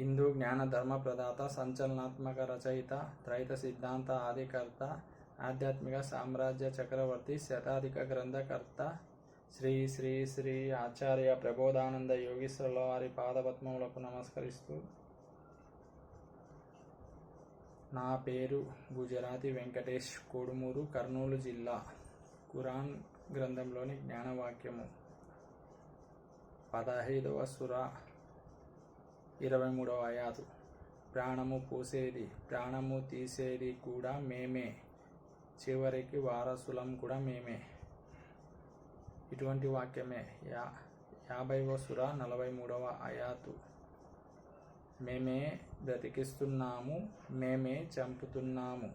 హిందూ జ్ఞాన ధర్మ ప్రదాత సంచలనాత్మక రచయిత త్రైత సిద్ధాంత ఆదికర్త ఆధ్యాత్మిక సామ్రాజ్య చక్రవర్తి శతాధిక గ్రంథకర్త శ్రీ శ్రీ శ్రీ ఆచార్య ప్రబోధానంద యోగీశ్వరుల వారి పాదపద్మములకు నమస్కరిస్తూ నా పేరు గుజరాతి వెంకటేష్ కోడుమూరు కర్నూలు జిల్లా ఖురాన్ గ్రంథంలోని జ్ఞానవాక్యము. పదహైదవ సురా ఇరవై మూడవ ఆయాతు. ప్రాణము పోసేది ప్రాణము తీసేది కూడా మేమే. చివరికి వారసులం కూడా మేమే. ఇటువంటి వాక్యమే. యా యాభైవ సుర నలభై మూడవ అయాతు మేమే బ్రతికిస్తున్నాము మేమే చంపుతున్నాము.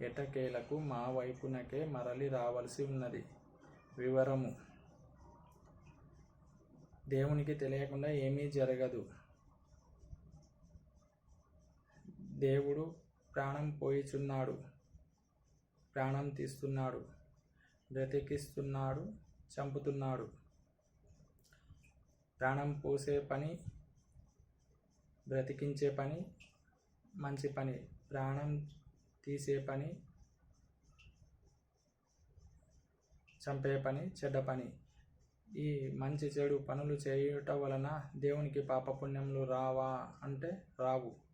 ఎటకేలకు మా వైపునకే మరలి రావలసి ఉన్నది. వివరము. దేవునికి తెలియకుండా ఏమీ జరగదు. దేవుడు ప్రాణం పోయిచున్నాడు. ప్రాణం తీస్తున్నాడు. బ్రతికిస్తున్నాడు. చంపుతున్నాడు. ప్రాణం పోసే పని బ్రతికించే పని మంచి పని. ప్రాణం తీసే పని చంపే పని చెడ్డ పని. ఈ మంచి చెడు పనులు చేయుట వలన దేవునికి పాపపుణ్యములు రావా అంటే రావు.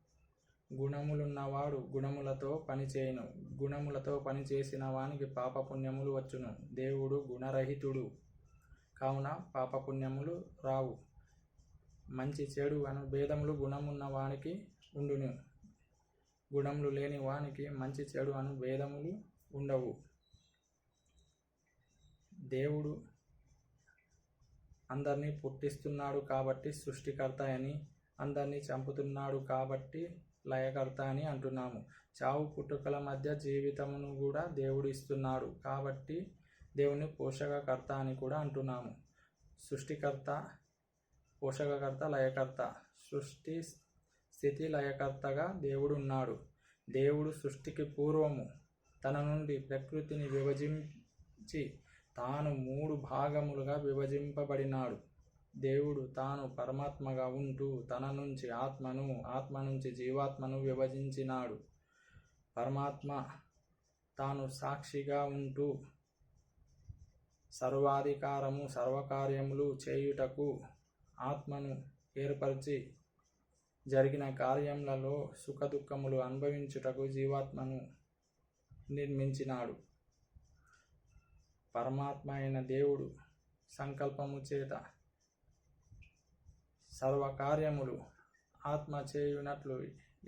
గుణములున్నవాడు గుణములతో పనిచేయను. గుణములతో పని చేసిన వానికి పాపపుణ్యములు వచ్చును. దేవుడు గుణరహితుడు. కావున పాపపుణ్యములు రావు. మంచి చెడు అను భేదములు గుణమున్న వానికి ఉండును. గుణములు లేని వానికి మంచి చెడు అను భేదములు ఉండవు. దేవుడు అందరినీ పుట్టిస్తున్నాడు కాబట్టి సృష్టికర్త అని అందరినీ చంపుతున్నాడు కాబట్టి లయకర్త అని అంటున్నాము. చావు పుట్టుకల మధ్య జీవితమును కూడా దేవుడు ఇస్తున్నాడు కాబట్టి దేవుని పోషకకర్త అని కూడా అంటున్నాము. సృష్టికర్త పోషకకర్త లయకర్త. సృష్టి స్థితి లయకర్తగా దేవుడు ఉన్నాడు. దేవుడు సృష్టికి పూర్వము తన నుండి ప్రకృతిని విభజించి తాను మూడు భాగములుగా విభజింపబడినాడు. దేవుడు తాను పరమాత్మగా ఉంటూ తన నుంచి ఆత్మను ఆత్మ నుంచి జీవాత్మను విభజించినాడు. పరమాత్మ తాను సాక్షిగా ఉంటూ సర్వాధికారము సర్వకార్యములు చేయుటకు ఆత్మను ఏర్పరిచి జరిగిన కార్యములలో సుఖదుఖములు అనుభవించుటకు జీవాత్మను నిర్మించినాడు. పరమాత్మ అయిన దేవుడు సంకల్పము చేత సర్వకార్యములు ఆత్మ చేయునట్లు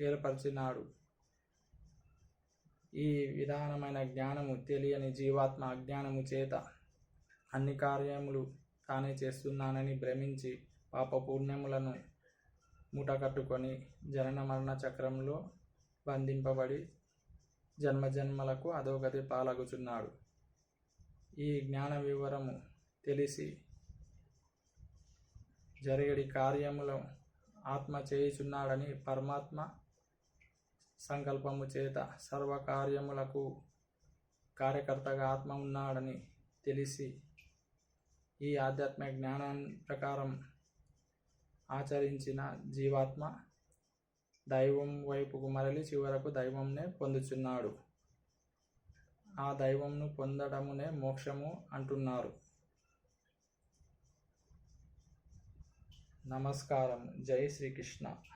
ఏర్పరిచినాడు. ఈ విధానమైన జ్ఞానము తెలియని జీవాత్మ అజ్ఞానము చేత అన్ని కార్యములు తానే చేస్తున్నానని భ్రమించి పాప పుణ్యములను మూటకట్టుకొని జనన మరణ చక్రంలో బంధింపబడి జన్మజన్మలకు అధోగతి పాలగుచున్నాడు. ఈ జ్ఞాన వివరము తెలిసి జరిగడి కార్యములు ఆత్మ చేయుచున్నాడని పరమాత్మ సంకల్పము చేత సర్వకార్యములకు కార్యకర్తగా ఆత్మ ఉన్నాడని తెలిసి ఈ ఆధ్యాత్మిక జ్ఞానం ప్రకారం ఆచరించిన జీవాత్మ దైవం వైపుకు మరలి చివరకు దైవంనే పొందుచున్నాడు. ఆ దైవంను పొందడమునే మోక్షము అంటున్నారు. నమస్కారం. జై శ్రీకృష్ణ.